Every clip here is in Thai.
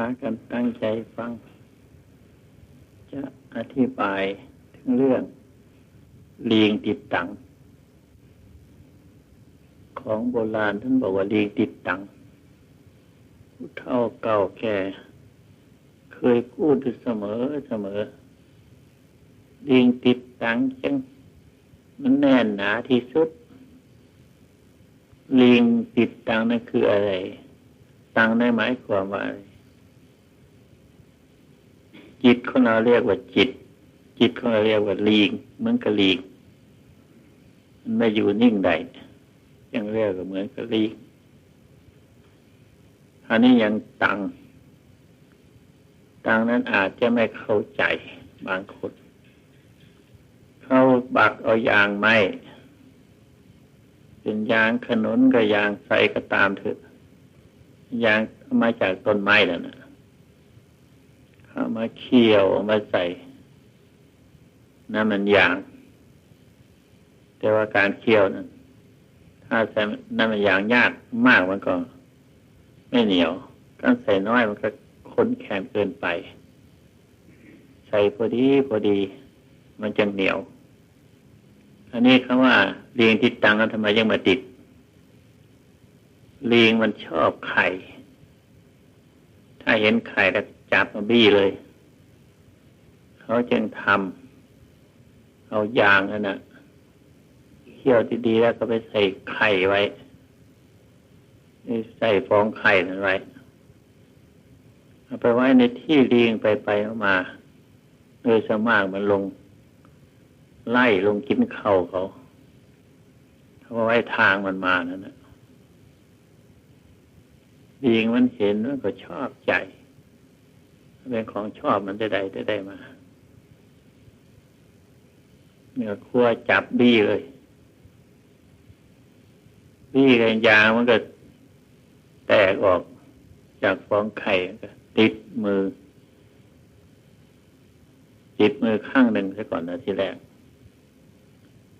ากันตั้งใจฟัง จะอธิบายถึงเรื่องลีงติดตัง ของโบราณท่านบอกว่าลีงติดตังผู้เท่าเก่าแก่ เคยพูดเสมอเสมอลีงติดตังจังมันแน่นหนาที่สุด ลิงติดตังนั่นคืออะไร ตังได้หมายความว่าอะไร จิตของเราเรียกว่าจิต จิตของเราเรียกว่าลิงเหมือนกับลิงมันไม่อยู่นิ่งใดยังเรียกว่าเหมือนกับลิงอันนี้ยังตังตังนั้นอาจจะไม่เข้าใจบางคนเขาบักเอายางไม้เป็นยางขนุนกับยางใส่ก็ตามเถอะยางมาจากต้นไม้แล้วนะ เอามาเคี่ยวมาใส่น้ำมันยาง แต่ว่าการเคี่ยวนั้นถ้าใส่น้ำมันยางยากมากมันก็ไม่เหนียวการใส่น้อยมันก็ค้นแข็งเกินไป ใส่พอดีพอดี มันจะเหนียว อันนี้คำว่าเลียงติดตังแล้วทำไมยังมาติดเลียงมันชอบไข่ ถ้าเห็นไข่ก็ จับมาบี้เลย เขาจึงทำเอายางนั่นนะเคี่ยวดีๆแล้วก็ไปใส่ไข่ไว้ใส่ฟองไข่นั่นไว้เอาไปไว้ในที่เลียงไปไปมาโดยสมากมันลง ไล่ลงกินเข่าเขาเขาไว้ทางมันมานั่นนะดีงมันเห็นมันก็ชอบใจ เป็นของชอบมันได้ได้ได้ได้มาเนี่ยขั้วจับบี้เลยบี้กันยามันก็แตกออกจากฟองไข่ติดมือ ติดมือข้างหนึ่งซะก่อนนะทีแรก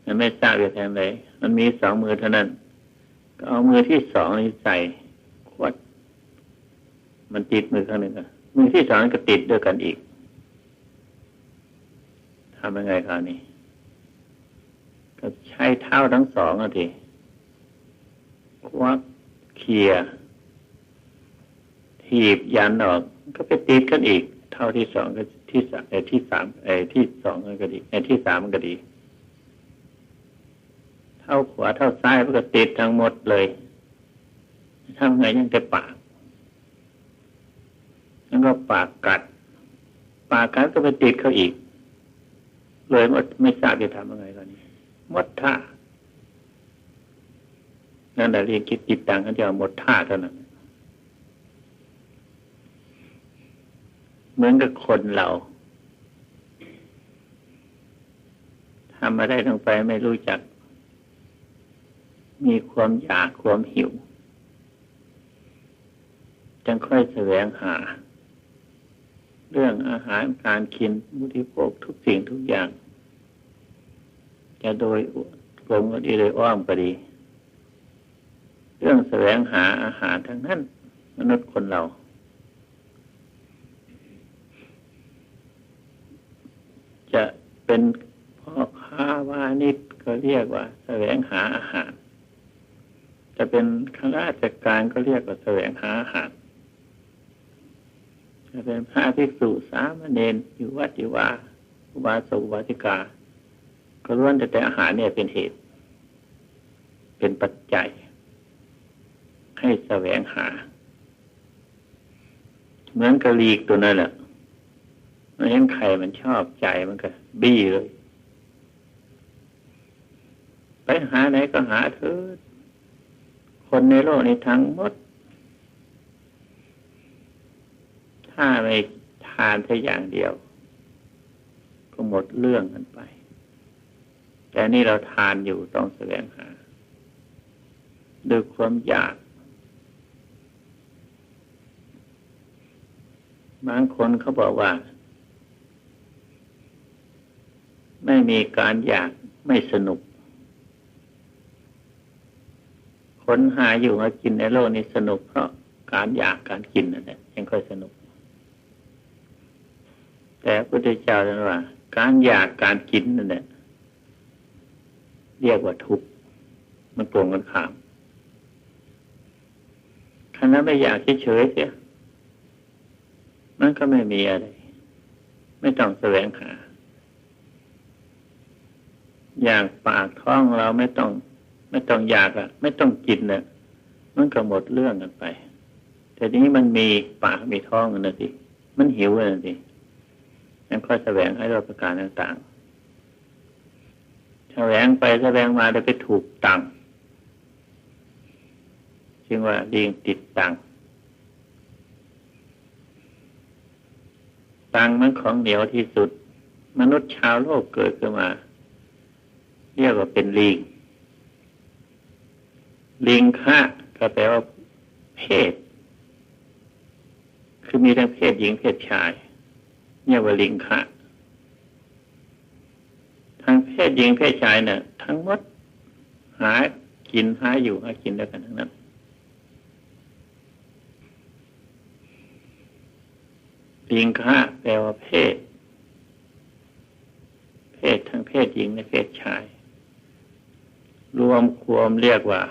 มันไม่ทราบจะแทำไรมันมีสองมือเท่านั้น ก็เอามือที่สองนี้ใส่ขวด มันติดมือข้างหนึ่ง มือที่สองก็ติดด้วยกันอีกทำยังไงคราวนี้ก็ใช้เท้าทั้งสองอะทีควักเคลียถีบยันออก ก็ไปติดกันอีก เท่าที่สองก็ที่สามไอ้ที่สามไอ้ที่สองก็ดีไอ้ที่สามมันก็ดี เท่าขวาเท่าซ้ายมันก็ติดทั้งหมดเลยทำไงยังแต่ปาก แล้วก็ปากกัด ปากกัดก็ไปติดเขาอีก เลยมดไม่ทราบจะทำยังไงตอนนี้มดท่านั่นแหละเรียนคิดติดตังเขาจะหมดท่าเท่านั้นเหมือนกับคนเราทำมาได้ลงไปไม่รู้จัก มีความอยากความหิวจึงค่อยแสวงหา เรื่องอาหารการกินบริโภคทุกสิ่งทุกอย่าง จะโดยกลมก็ดีโดยอ้อมก็ดี เรื่องแสวงหาอาหารทั้งนั้น มนุษย์คนเรา จะเป็นพ่อค้าวานิชก็เรียกว่า แสวงหาอาหาร จะเป็นข้าราชการก็เรียกว่าแสวงหาอาหาร จะเป็นพระภิกษุสามเณรอยู่วัดอยู่ว่าอุบาสกอุบาสิกา ก็ล้วนแต่แต่อาหารเนี่ยเป็นเหตุ เป็นปัจจัย ให้แสวงหา เหมือนกะลีกตัวนั้นแหละมันเห็นไข่มันชอบใจมันก็ บี้เลย ไปหาไหนก็หาเถอะคนในโลกนี้ทั้งหมด ถ้าไม่ทานแค่อย่างเดียว ก็หมดเรื่องกันไป แต่นี่เราทานอยู่ต้องแสวงหาด้วยความอยาก บางคนเขาบอกว่า ไม่มีการอยากไม่สนุกค้นหาอยู่มากินในโลกนี้สนุกเพราะการอยากการกินนั่นแหละยังค่อยสนุก แต่พระพุทธเจ้าท่านว่า การอยากการกินนั่นแหละเรียกว่าทุกข์มันตรงกันข้ามคณะไม่อยากเฉยเสียมันก็ไม่มีอะไร ไม่ต้องแสวงหา อยางปากท้องเราไม่ต้อง ไม่ต้องอยากอะไม่ต้องกินเนะมันก็หมดเรื่องกันไป แต่ทีนี้มันมีปากมีท้องนะสิมันหิวนะสิ ยังค่อยแสวงให้เราประการต่างๆแสวงไปแสวงมาได้ไปถูกตังจึงว่าดีงติดตังตังมันของเหนียวที่สุด มนุษย์ชาวโลกเกิดขึ้นมา เรียกว่าเป็นลิง ลิงค่าก็แปลว่าเพศ คือมีทั้งเพศหญิงเพศชาย ยว่าลิงค่าทั้งเพศหญิงเพศชายเนี่ยทั้งหมดหากินหาอยู่หากินด้วยกันทั้งนั้น ลิงค่าแปลว่าเพศ เพศทั้งเพศหญิงและเพศชาย รวมควมเรียกว่า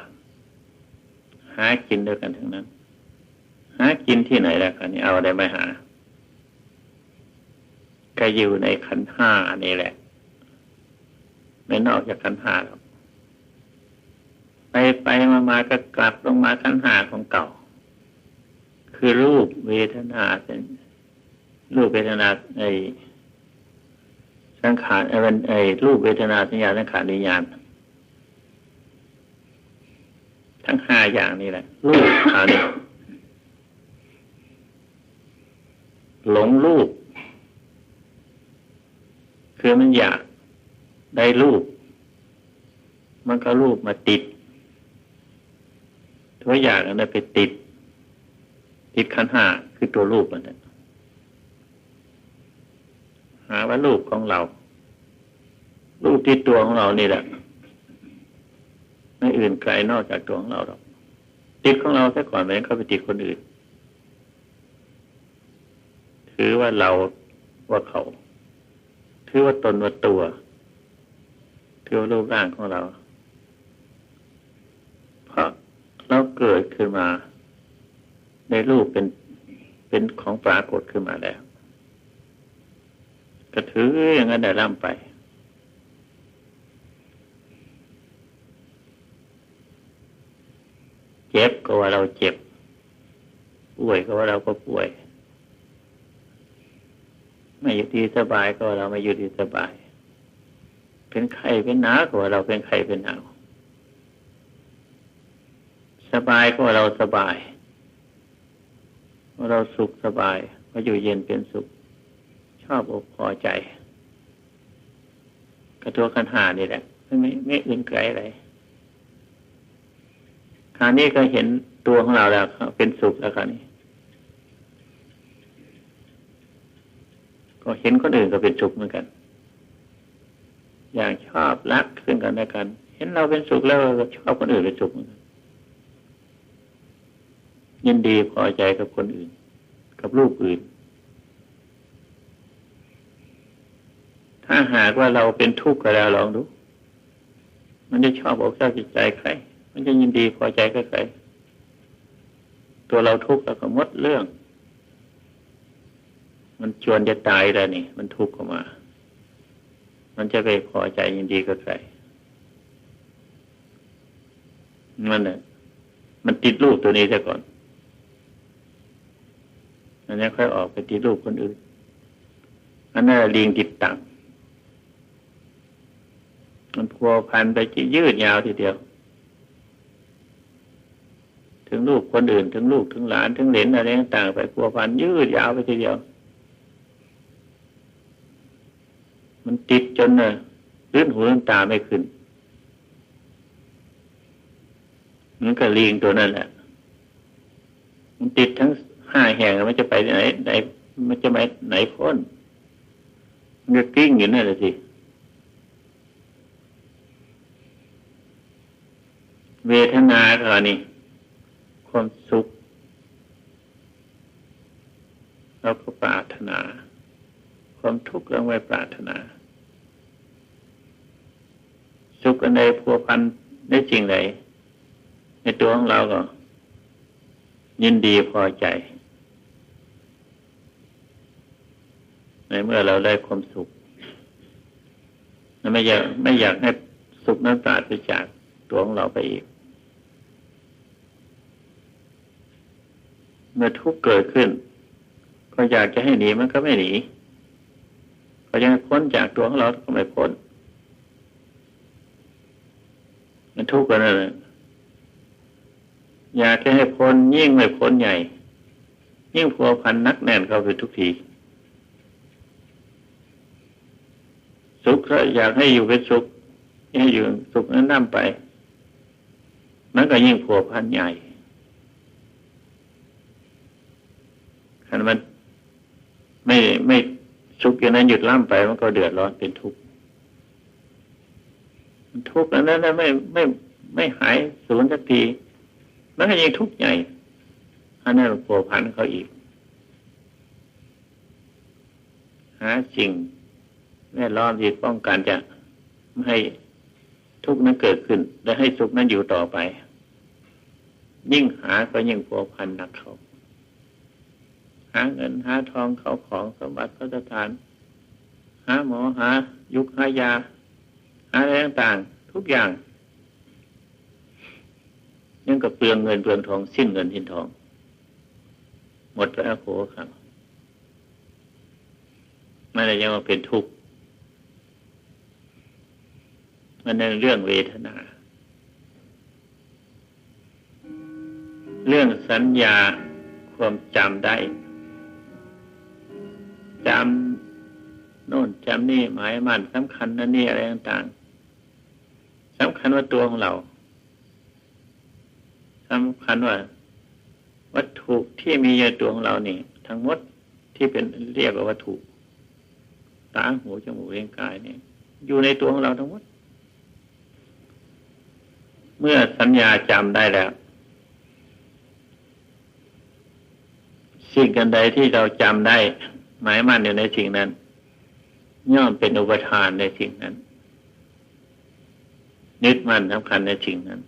หากินด้วยกันทั้งนั้น หากินที่ไหนล้วกันนี่เอาอะไรมาหา ก็อยู่ในขันห้านี่แหละ ไม่นอกจากขันห้าหรอกไปไปมามาก็กลับลงมาขันห้าของเก่า คือรูปเวทนาเป็นรูปเวทนาในสังขารไอ้นไอ้รูปเวทนาสัญญาสังขารวิญญาณทั้งห้าอย่างนี้แหละรูปอันนี้หลงรูป คือมันอยากได้รูป มันก็รูปมาติดตัวอยากอันนั้นไปติด ติดขันห้าคือตัวรูปมันนั้นหาว่าลูกของเราลูกที่ตัวของเรานี่แหละไม่อื่นไกลนอกจากตัวของเราหรอกติดของเราซะก่อนไม่เข้าไปติดคนอื่น ถือว่าเราว่าเขา ถือว่าตนว่าตัว ถือว่ารูปร่างของเราเพราะเราเกิดขึ้นมา ในรูปเป็นเป็นของปรากฏขึ้นมาแล้วก็ถืออย่างนั้นได้ร่ำไป เจ็บก็ว่าเราเจ็บ ป่วยก็ว่าเราก็ป่วย ไม่อยู่ดีสบายก็เราไม่อยู่ดีสบาย เป็นไข้เป็นหนาวก็เราเป็นไข้เป็นหนาวสบายก็เราสบาย เราสุขสบายว่าอยู่เย็นเป็นสุข ชอบอกพอใจกระตัวขันหานี่แหละไม่ไม่ไม่อื่นไกลอะไรคราวนี้ก็เห็นตัวของเราแล้วเป็นสุขแล้วคราวนี้ ก็เห็นคนอื่นก็เป็นสุขเหมือนกัน อย่างชอบรักขึ้นกันและกัน เห็นเราเป็นสุขแล้วก็ชอบคนอื่นเป็นสุขเหมือนกันยินดีพอใจกับคนอื่น กับลูกอื่น ถ้าหากว่าเราเป็นทุกข์ก็แล้วลองดู มันจะชอบอกชอบจิตใจใคร มันจะยินดีพอใจกับใคร ตัวเราทุกข์แล้วก็มดเรื่อง มันชวนจะตายแล้วนี่ มันทุกข์เข้ามา มันจะไปพอใจยินดีกับใครมันเนี่ยมันติดรูปตัวนี้ซะก่อนอันนี้ค่อยออกไปติดรูปคนอื่นอันนั้นลิงติดตังมันพัวพันไปจะยืดยาวทีเดียว ถึงลูกคนอื่น ถึงลูกถึงหลานถึงเหลนอะไรต่างไปพัวพันยืดยาวไปทีเดียว มันติดจนเน่ะลื่นหูลื่นตาไม่ขึ้น มันก็ลิงตัวนั่นแหละ มันติดทั้งห้าแห่งมันจะไปไหนไหนมันจะไปไหนพ้นมันก็กิ้งอยู่นั่นแหละสิเวทนาก็นี่ความสุขเราก็ปรารถนา ความทุกข์เราไม่ปรารถนา สุขในพัวพันได้จริงใดในตัวของเราก็ ยินดีพอใจ ในเมื่อเราได้ความสุขไม่อยากไม่อยากให้สุขนั้นปราศจากตัวของเราไปอีก เมื่อทุกข์เกิดขึ้น ก็อยากจะให้หนีมันก็ไม่หนี ก็ยังพ้นจากตัวของเราก็ไม่พ้นมันทุกข์กันนั่นแหละอยากจะให้พ้นยิ่งไม่พ้นใหญ่ ยิ่งพัวพันนักแน่นเข้าไปทุกที สุขอยากให้อยู่เป็นสุขให้อยู่สุขนั้นนั่ไป มันก็ยิ่งผัวพันใหญ่ขันมันไม่ไม่ สุขอย่างนั้นหยุดล่ำไปมันก็เดือดร้อนเป็นทุกข์ทุกข์อันนั้นไม่ไม่ไม่หายสูญสักทีมันก็ยิ่งทุกข์ใหญ่อันนั้นผัวพันเขาอีก หาสิ่งแม่ล้อมที่ป้องกันจะไม่ให้ทุกข์นั้นเกิดขึ้น และให้สุขนั้นอยู่ต่อไป ยิ่งหาก็ยิ่งพัวพันหนักเขา หาเงินหาทองเขาของสมบัติพระสถาน หาหมอหา ยุกหายา หาอะไรต่างๆ ทุกอย่างยังกับเปลืองเงินเปลืองทองสิ้นเงินสิ้นทอง หมดแล้วโหครับไม่ได้ยังว่าเป็นทุกข์มันในเรื่องเวทนา เรื่องสัญญาความจำได้ จำโน่นจำนี่หมายมันสำคัญนั่นนี่อะไรต่างๆสำคัญว่าตัวของเราสำคัญว่า วัตถุที่มีในตัวของเรานี่ ทั้งหมดที่เป็นเรียกว่าวัตถุตาหูจมูกเลี้ยงกายเนี่ย อยู่ในตัวของเราทั้งหมด เมื่อสัญญาจำได้แล้วสิ่งกันใดที่เราจำได้ หมายมั่นอยู่ในสิ่งนั้น ย่อมเป็นอุปทานในสิ่งนั้นนึกมั่นสำคัญในสิ่งนั้น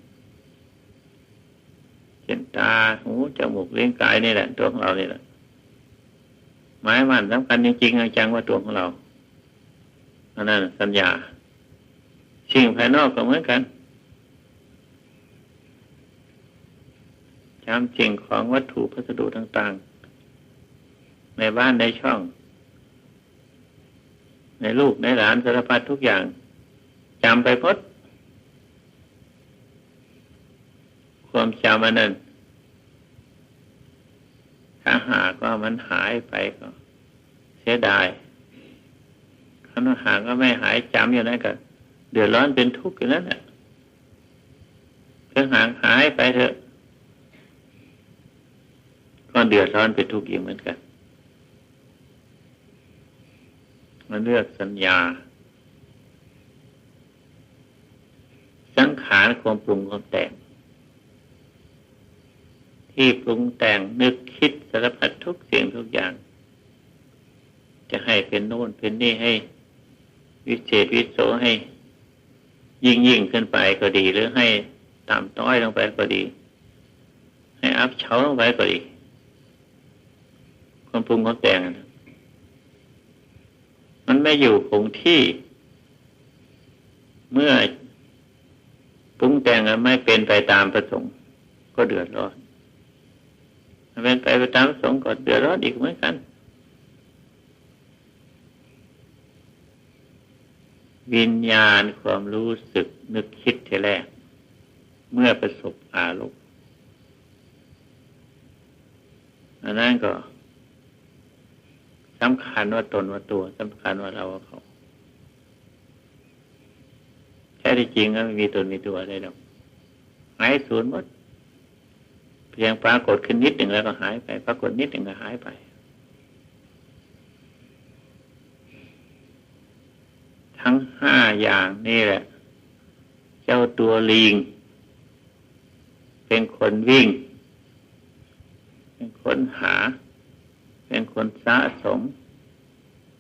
เช่นตาหูจมูกเลี้ยงกายนี่แหละตัวของเรานี่แหละหมายมั่นสำคัญจริงๆจังว่าตัวของเราอันนั้นสัญญาสิ่งภายนอกก็เหมือนกันจำสิ่งของวัตถุพัสดุต่าง ๆ ในบ้านในช่อง ในลูกในหลานสารพัดทุกอย่างจำไปพดความจำมันนั้นถ้าหากว่ามันหายไปก็เสียดายถ้าหากก็ไม่หายจำอยู่นั่นก็เดือดร้อนเป็นทุกข์อยู่นั่นแหละเพื่อหางหายไปเถอะก็เดือดร้อนเป็นทุกข์อีกเหมือนกัน มันเลือกสัญญา สังขารความปรุงความแต่ง ที่ปรุงแต่งนึกคิดสารพัดทุกเสียงทุกอย่าง จะให้เป็นโน่นเป็นนี่ให้ วิเศษวิโสให้ ยิ่งยิ่งขึ้นไปก็ดี หรือให้ต่ำต้อยลงไปก็ดี ให้อัพเฉาลงไปก็ดีความปรุงความแต่ง มันไม่อยู่คงที่ เมื่อปรุงแต่งไม่เป็นไปตามประสงค์ ก็เดือดร้อนมันเป็นไปไปตามประสงค์ก็เดือดร้อนอีกเหมือนกัน วิญญาณความรู้สึกนึกคิดทีแรก เมื่อประสบอารมณ์อันนั้นก็ สำคัญว่าตนว่าตัวสำคัญว่าเราว่าเขาแท้ที่จริงก็ไม่มีตนมีตัวอะไรหรอกหายสูญหมดเพียงปรากฏขึ้นนิดหนึ่งแล้วก็หายไป ปรากฏนิดหนึ่งก็หายไป ทั้งห้าอย่างนี่แหละ เจ้าตัวลิง เป็นคนวิ่ง เป็นคนหา เป็นคนสะสม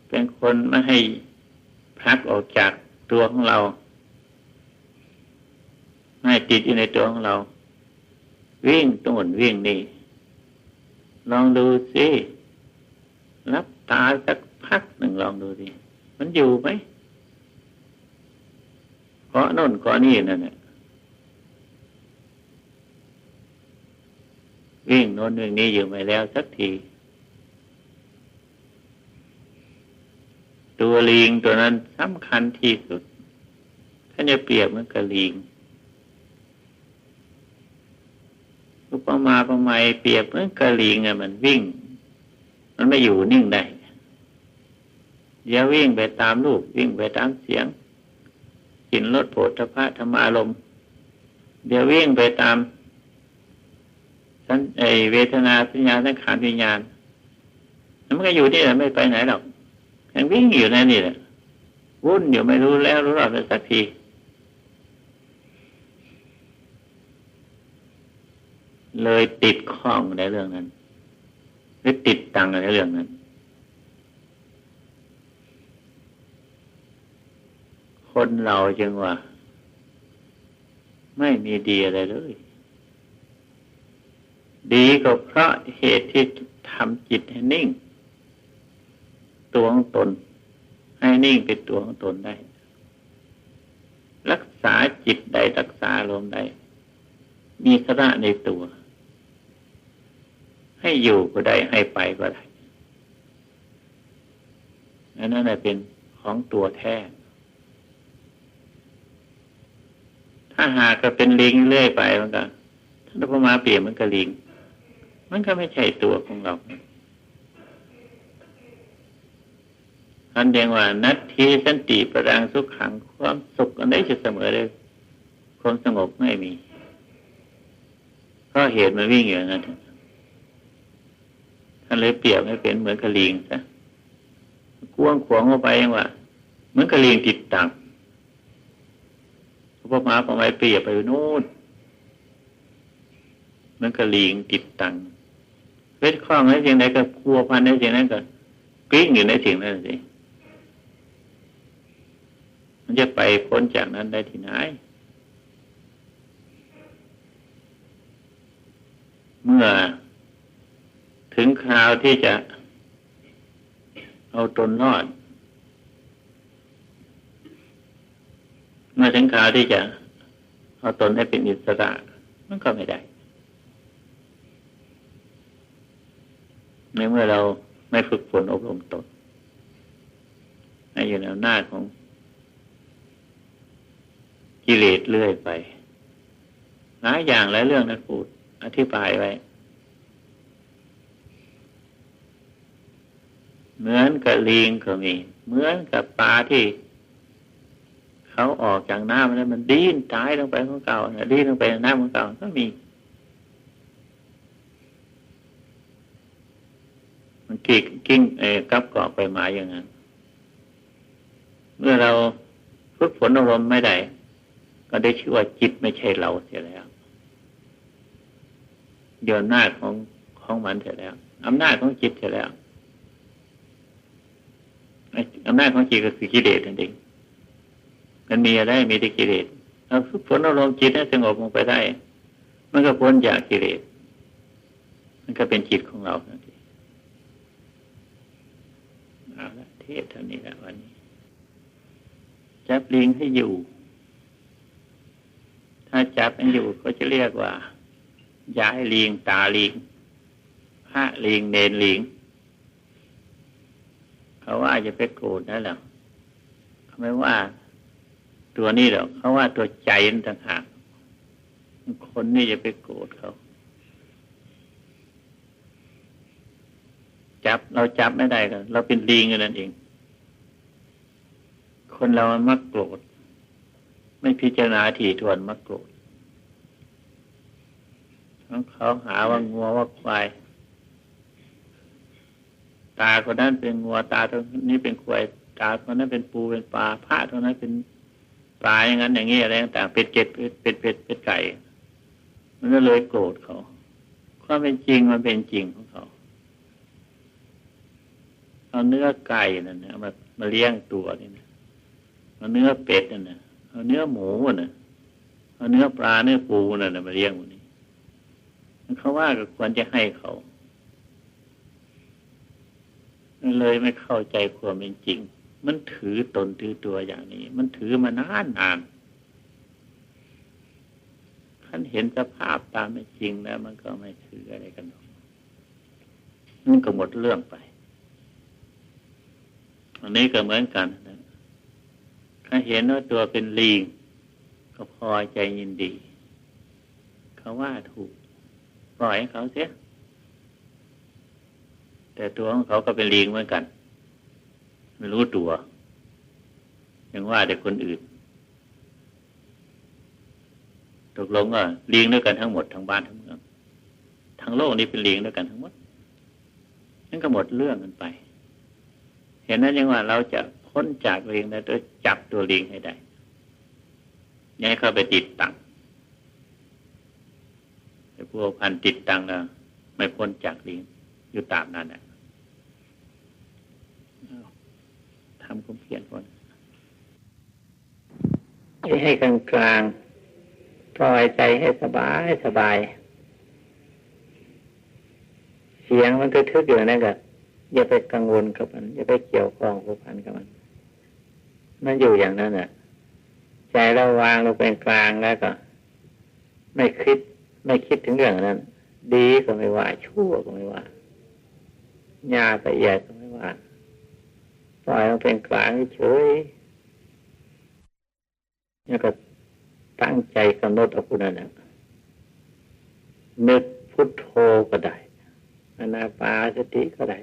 เป็นคนไม่ให้พักออกจากตัวของเรา ไม่ติดอยู่ในตัวของเรา วิ่งต้นวิ่งนี่ ลองดูสิรับตาสักพักหนึ่งลองดูสิมันอยู่ไหมเกาะน่นเกาะนี่นั่นแหละวิ่งโน้นวิ่งนี้อยู่ไปแล้วสักที ตัวลิงตัวนั้นสำคัญที่สุดถ้านจะเปรียบเหมันกับลิงอุปมาประไมยเปรียบเหมือนกระลิงอะมันวิ่ง มันไม่อยู่นิ่งได้เดี๋ยววิ่งไปตามรูปวิ่งไปตามเสียงกินรสโผฏฐะธรรมารมเดี๋ยววิ่งไปตามสันไอเวทนาสัญญาสังขารวิญญาณมันก็อยู่นี่แหละไม่ไปไหนหรอก ยังวิ่งอยู่ในนี่แหละวุ่นอยู่ไม่รู้แล้วรู้รอดสักทีเลยติดข้องในเรื่องนั้นหรือติดตังในเรื่องนั้น คนเราจึงว่า ไม่มีดีอะไรเลย ดีก็เพราะเหตุที่ทำจิตให้นิ่ง ตัวของตน ให้นิ่งเป็นตัวของตนได้ รักษาจิตใดรักษาลมใด มีสระในตัว ให้อยู่ก็ได้ให้ไปก็ได้อันนั้นเป็นของตัวแท้ ถ้าหากก็เป็นลิงเรื่อยไปมันก็ถ้าพอมาเปลี่ยนมันก็ลิง มันก็ไม่ใช่ตัวของเรา อันเดียงว่า นัตทีสันติประดังสุขขัง ความสุขอันไหนจะเสมอเลยความสงบไม่มีก็เหตุมันวิ่งอย่างนั้นท่านเลยเปรียบให้เป็นเหมือนกระลิงซะกวงขวางเข้าไปยังว่าเหมือนกระลิงติดตังพวกมาพอไม่เปรียบไปนู่นเหมือนกระลิงติดตังเวทคล้องในสิ่งใดก็พัวพันในสิ่งนั้นก็กลิ้งอยู่ในสิ่งนั้นสิ มันจะไปพ้นจากนั้นได้ที่ไหน เมื่อถึงคราวที่จะเอาตนรอด เมื่อถึงคราวที่จะเอาตนให้เป็นอิสระ มันก็ไม่ได้ ในเมื่อเราไม่ฝึกฝนอบรมตนให้อยู่ในหน้าของ กิเลสเลื่อยไปหลายอย่างหลายเรื่องนะพูดอธิบายไว้ เหมือนกับลิงก็มี เหมือนกับปลาที่ เขาออกจากน้ำแล้วมันดิ้นตายลงไปของเก่าดิ้นลงไปในน้ำของเก่าก็มี มันกิ่กิ้งเอกับเกาะไปหมาอย่างนั้น เมื่อเราฝึกฝนอารมณ์ไม่ได้ ก็ได้ชื่อว่าจิตไม่ใช่เราเสียแล้ว เดี๋ยวหน้าของของมันเสียแล้วอำนาจของจิตเสียแล้วอำนาจของจิตก็คือกิเลสนั่นเองมันมีอะไรมีแต่กิเลสเราฝึกฝนอารมณ์จิตให้สงบลงไปได้ มันก็พ้นจากกิเลสมันก็เป็นจิตของเราทันทีเอาละเทศเท่านี้ละวันนี้จับลิงให้อยู่าจับให้อยู่ก็จะเรียกว่าย้ายลิงตาลิงพระลิงเนนลิงเขาว่าจะไปโกรธนั่นแหละเขาไม่ว่า ตัวนี้หรอกเขาว่าตัวใจนั่นต่างหากคนนี่จะไปโกรธเขาจับเราจับไม่ได้กันเราเป็นลิงกันนั่นเอง คนเรามันมักโกรธ ไม่พิจารณาถี่ถ้วนมักโกรธ เขาหาว่างัวว่าควาย ตาคนนั้นเป็นงัวตาตรงนี้เป็นควายตาคนนั้นเป็นปูเป็นปลาพระตรงนั้นเป็นปลาอย่างนั้นอย่างนี้อะไรต่างเป็นเจ็ดเป็นเป็ดเป็นไก่มันก็เลยโกรธเขาความเป็นจริงมันเป็นจริงของเขาเอาเนื้อไก่นั่นนะมามาเลี้ยงตัวนี่นะเอาเนื้อเป็ดนั่นนะเอาเนื้อหมูน่ะเอาเนื้อปลาเนื้อปูนั่นนะมาเลี้ยงวันนี้ เขาว่าก็ควรจะให้เขา เลยไม่เข้าใจความเป็นจริง มันถือตนถือตัวอย่างนี้ มันถือมานานนานท่านเห็นสภาพตามเป็นจริงแล้ว มันก็ไม่ถืออะไรกันหรอกมันก็หมดเรื่องไป อันนี้ก็เหมือนกันนะถ้าเห็นว่าตัวเป็นลิงก็พอใจยินดี เขาว่าถูก ปล่อยให้เขาเสียแต่ตัวของเขาก็เป็นลิงเหมือนกัน ไม่รู้ตัว ยังว่าแต่คนอื่น ตกลงว่าลิงด้วยกันทั้งหมดทั้งบ้านทั้งเมืองทั้งโลกนี้เป็นลิงด้วยกันทั้งหมดนั่นก็หมดเรื่องกันไป เห็นนั้นยังว่าเราจะพ้นจากลิงได้โดยจับตัวลิงให้ได้ยังให้เขาไปติดตัง พวพันติดตังไม่พ้นจากลิงอยู่ตามนั้นแหละทำความเพียรก่อนให้กลางกลางปล่อยใจให้สบายสบาย เสียงมันทึกๆอยู่นั่นก็อย่าไปกังวลกับมัน อย่าไปเกี่ยวข้องผูกพันกับมัน มันอยู่อย่างนั้นอะ ใจเราวางลงเป็นกลางแล้วก็ ไม่คิด ไม่คิดถึงเรื่องนั้น ดีก็ไม่ว่า ชั่วก็ไม่ว่าหยาละเอียดก็ไม่ว่าปล่อยมันเป็นกลางเฉยแล้วก็ตั้งใจกำหนดเอาคุณนั้นนึกพุทโธก็ได้อนาปาสติก็ได้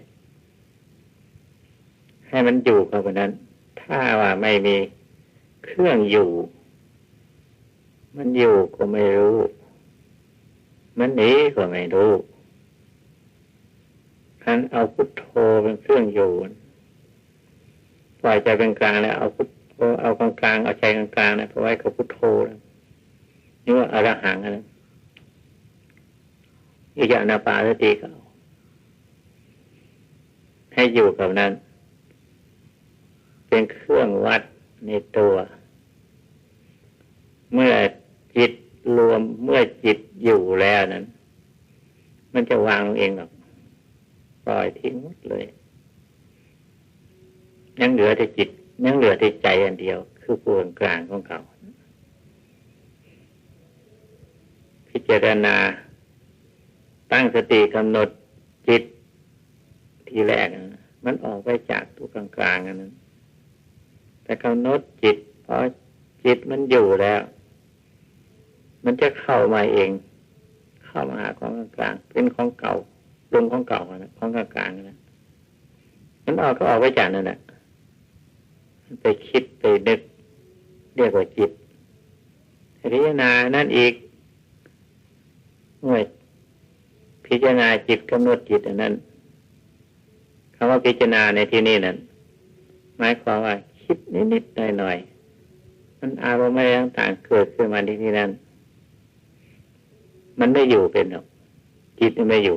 ให้มันอยู่กับนั้น ถ้าว่าไม่มีเครื่องอยู่ มันอยู่ก็ไม่รู้ มันหนีก็ไม่รู้คันเอาพุทโธเป็นเครื่องอยู่ปล่อยใจเป็นกลางแล้วเอาพุทโธเอากลางกลางเอาใจกลางกลางนะเพราะไว้กับพุทโธนี่ว่าอรหังอะอีกอย่านาปาสติก็ให้อยู่กับนั้น เป็นเครื่องวัดในตัว เมื่อจิต รวมเมื่อจิตอยู่แล้วนั้น มันจะวางเองหรอกปล่อยทิ้งหมดเลยยังเหลือแต่จิตยังเหลือแต่ใจอันเดียว คือปูนกลางของเขาพิจารณา ตั้งสติกำหนดจิตทีแรกมันออกไปจากตัวกลางกลางนั้นแต่กำหนดจิตพอจิตมันอยู่แล้ว มันจะเข้ามาเอง เข้ามาหาของกลางเป็นของเก่าปรุงของเก่านะของกลางกลางนะมันออกก็ออกไปจากนั่นแหละไปคิดไปนึกเรียกว่าจิตพิจารณานั่นอีกเมื่อพิจารณาจิตกำหนดจิตอันนั้นคำว่าพิจารณาในที่นี้นั้นหมายความว่าคิดนิดๆหน่อยๆมันอารมณ์อะไรต่างๆเกิดขึ้นมาที่นี่นั้น มันไม่อยู่เป็นหรอกจิตไม่อยู่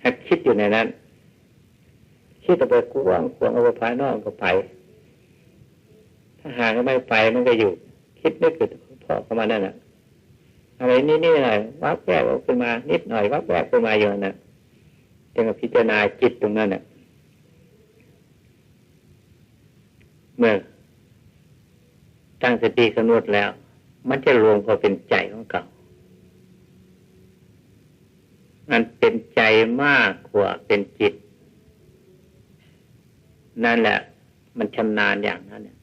ถ้าคิดอยู่ในนั้นคิดต่อไปกว้างขวางเอาไปภายนอกก็ไป ถ้าหากไม่ไปมันก็อยู่ คิดไม่เกิดพอเข้ามานั่นแหละอะไรนี่นี่หน่อยวับแวบขึ้นมา นิดหน่อยวับแวบขึ้นมาอยู่นั่นจึงพิจารณาจิตตรงนั้นน่ะเมื่อตั้งสติกำหนดแล้ว มันจะรวมพอเป็นใจของเก่ามันเป็นใจมากกว่าเป็นจิต นั่นแหละ มันชำนาญอย่างนั้นเนี่ย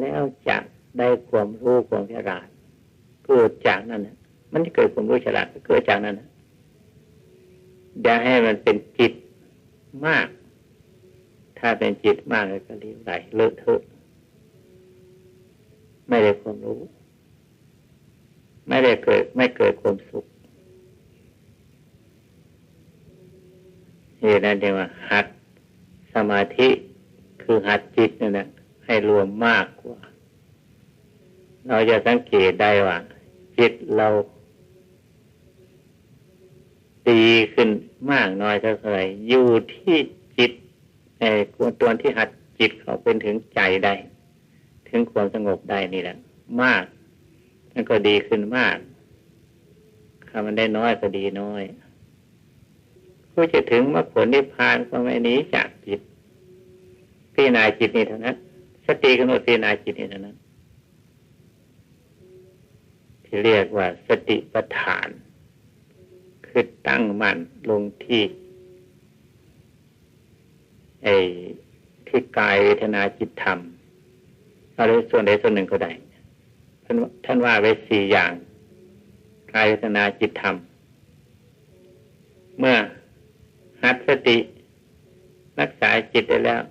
แล้วจะได้ความรู้ความฉลาดเกิดจากนั้นนมันจะเกิดความรู้ฉลาดก็เกิดจากนั้นอย่าให้มันเป็นจิตมาก ถ้าเป็นจิตมากเลยก็รีบไหลเลอะเทอะไม่ได้ความรู้ ไม่ได้เกิดไม่เกิดความสุขนี่นั่นเรียว่าหัดสมาธิคือหัดจิตนั่นแหละให้รวมมากกว่า เราจะสังเกตได้ว่า จิตเราตีขึ้นมากน้อยเท่าไหร่อยู่ที่จิตไอ้ตัวที่หัดจิตเขาเป็นถึงใจได้ ถึงความสงบได้นี่แหละ มาก มันก็ดีขึ้นมาก ถ้ามันได้น้อยก็ดีน้อยผู้จะถึงมรรคผลนิพพานก็ไม่หนีจากจิตพิจารณาจิตนี่เท่านั้นสติกำหนดพิจารณาจิตนี่เท่านั้นที่เรียกว่าสติปัฏฐาน คือตั้งมั่นลงที่ไอ้ที่กายเวทนาจิตธรรมอะไรส่วนใดส่วนหนึ่งก็ได้ ท่านท่านว่าไว้สี่อย่างกายเวทนาจิตธรรม เมื่อหัดสติรักษาจิตได้แล้ว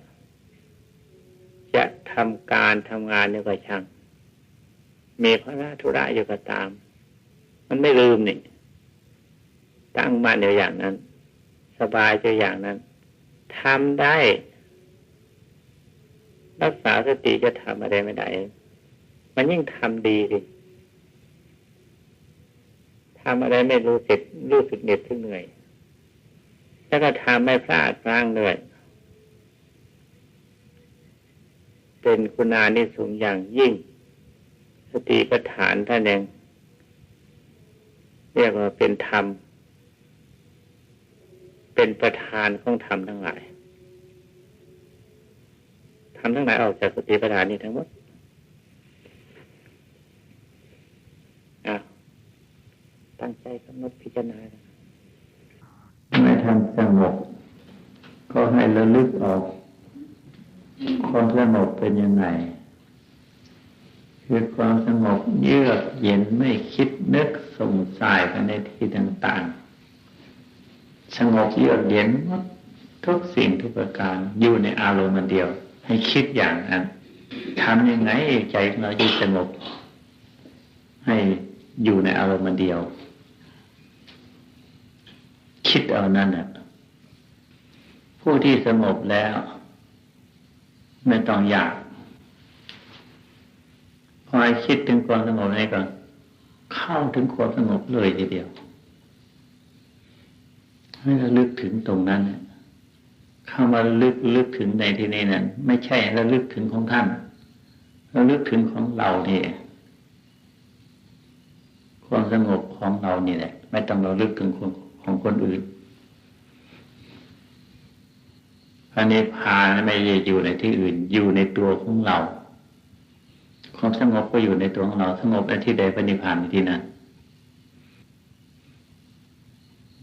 จะทำการทำงานเนี่ยก็ช่างมีพระราธุระอยู่ก็ตาม มันไม่ลืมนี่ ตั้งมั่นอยู่อย่างนั้น สบายอยู่อย่างนั้นทำได้ รักษาสติจะทำอะไรไม่ได้ มันยิ่งทำดีสิทำอะไรไม่รู้สึกรู้สึกเหน็ดทึ่เหนื่อย แล้วก็ทำไม่พลาดพลั้งเลยเป็นคุณานิสงอย่างยิ่ง สติปัฏฐานท่านเองเรียกว่าเป็นธรรม เป็นประธานของธรรมทั้งหลายธรรมทั้งหลายออกจากสติปัฏฐานนี้ทั้งหมด ตั้งใจกำหนดพิจารณาไม่ทำสงบก็ให้ระลึกออกความสงบเป็นยังไงคือความสงบเยือกเย็นไม่คิดนึกสงสัยไปในที่ต่าง ๆ สงบเยือกเย็นทุกสิ่งทุกประการอยู่ในอารมณ์เดียว ให้คิดอย่างนั้นทำยังไงใจเราจะสงบให้ อยู่ในอารมณ์เดียว คิดเอานั่นแหละผู้ที่สงบแล้ว ไม่ต้องอยาก พอคิดถึงความสงบนี่ก็เข้าถึงความสงบเลยทีเดียว ให้ระลึกถึงตรงนั้นเข้ามาลึกลึกถึงในที่นี้นั้นไม่ใช่ระลึกถึงของท่านระลึกถึงของเราเนี่ ความสงบของเรานี่แหละไม่ต้องเระลึกถึงของคนอื่นพระนิพพานไม่ได้อยู่ในที่อื่น อยู่ในตัวของเรา ความสงบก็อยู่ในตัวของเรา สงบในที่ใดพระนิพานในที่นั้น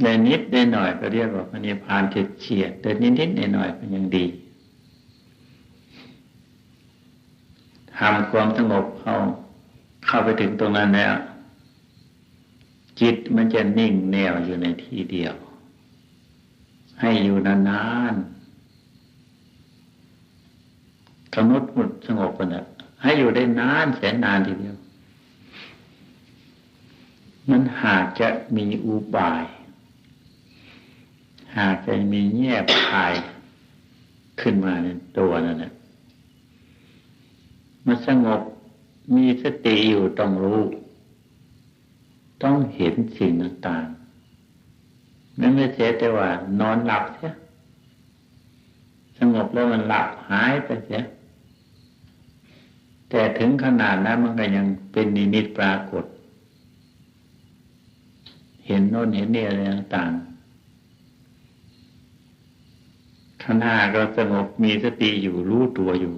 ในนิดในหน่อยก็เรียกว่าพระนิพพานเฉียดแต่นิดนิดในหน่อยก็ยังดีทำความสงบเข้าเข้าไปถึงตรงนั้นแล้ว จิตมันจะนิ่งแนวอยู่ในที่เดียว ให้อยู่นานๆกำหนดหมดสงบกันนะให้อยู่ได้นานแสนนานทีเดียว มันหากจะมีอุบาย หากจะมีแง่พายขึ้นมาในตัวนั่นแหละมันสงบมีสติอยู่ต้องรู้ ต้องเห็นสิ่งต่างๆนั่นไม่ใช่แต่ว่า นอนหลับเสียสงบแล้วมันหลับหายไปเสียแต่ถึงขนาดนั้นมันก็ยังเป็นนิมิตปรากฏ เห็นโน้นเห็นนี่อะไรต่างๆขณะเราสงบมีสติอยู่รู้ตัวอยู่